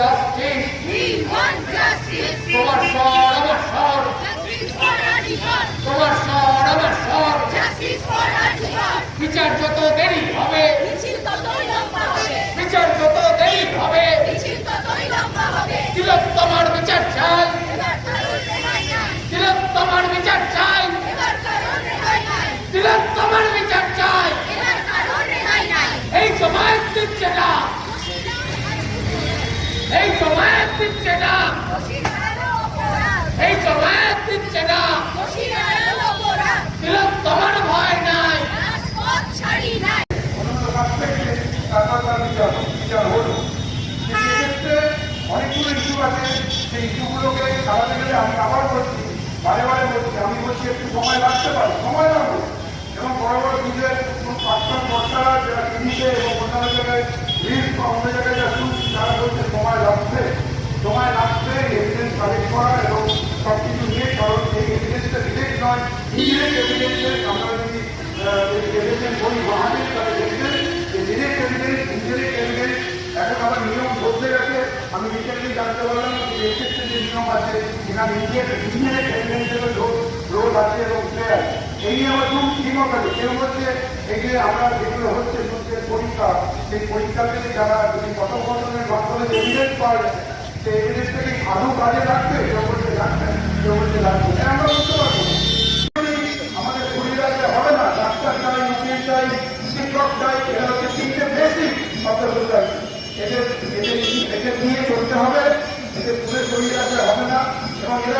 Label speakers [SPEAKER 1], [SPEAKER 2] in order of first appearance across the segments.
[SPEAKER 1] Justice
[SPEAKER 2] We want justice.
[SPEAKER 1] তোমার স্বর আমার স্বর
[SPEAKER 2] Justice for Rajikar.
[SPEAKER 1] তোমার স্বর আমার স্বর
[SPEAKER 2] Justice for Rajikar.
[SPEAKER 1] বিচার যত দেরি হবে
[SPEAKER 3] আমি আবার বলছি, বারে বারে বলছি, আমি বলছি, একটু সময় লাগতে পারে, সময় লাগবে। এবং বড় বড় দুধের প্রাক্তন কর্তারা যারা টিভিতে এবং অন্যান্য জায়গায় রিলস বা অন্য জায়গায় যা শুনছি, তারা বলছে সময় লাগছে। সময় লাগছে এভিডেন্স কালেক্ট করা এবং সব কিছু নিয়ে, কারণ এই এভিডেন্সটা ডিরেক্ট নয় ইনডিরেক্ট এভিডেন্সের আমরা যদি এভিডেন্স বলি, বাহাদের তাহলে দেখবেন যে ডিরেক্ট এভিডেন্স ইনডিরেক্ট এভিডেন্স এখন আমার নিয়ম বদলে গেছে। আমি রিসেন্টলি জানতে পারলাম যে এক্ষেত্রে যে নিয়ম আছে সেখানে এভিডেন্সের রোল রোল আছে এবং প্লেয়ার এই নিয়ে আমার খুব দ্বিমত আছে কেউ বলছে এই যে আমরা যেগুলো হচ্ছে সত্যের পরীক্ষা সেই পরীক্ষা থেকে যারা যদি কথোপকথনের মাধ্যমে এভিডেন্স পাওয়া যায়, সেই এভিডেন্সটাকে আদৌ কাজে লাগবে কেউ বলছে লাগবে কেউ বলছে লাগবে। আমরা বুঝতে পারব। Gracias.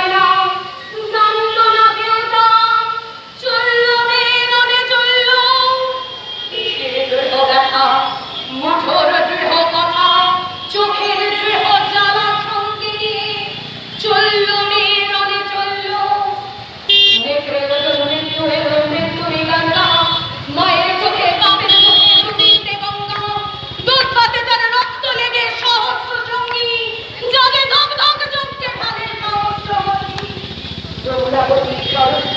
[SPEAKER 3] যমুনাপতি স্বরূপ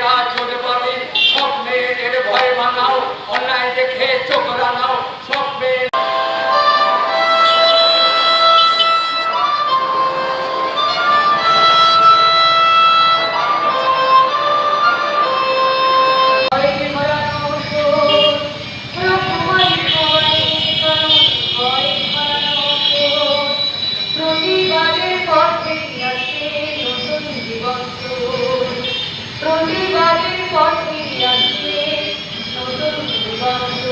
[SPEAKER 3] রাজ হতে পারে স্বপ্নে এর
[SPEAKER 2] ভয় বানাও অন্যায় দেখে চোখ
[SPEAKER 4] পথে আছে নতুন দিগন্ত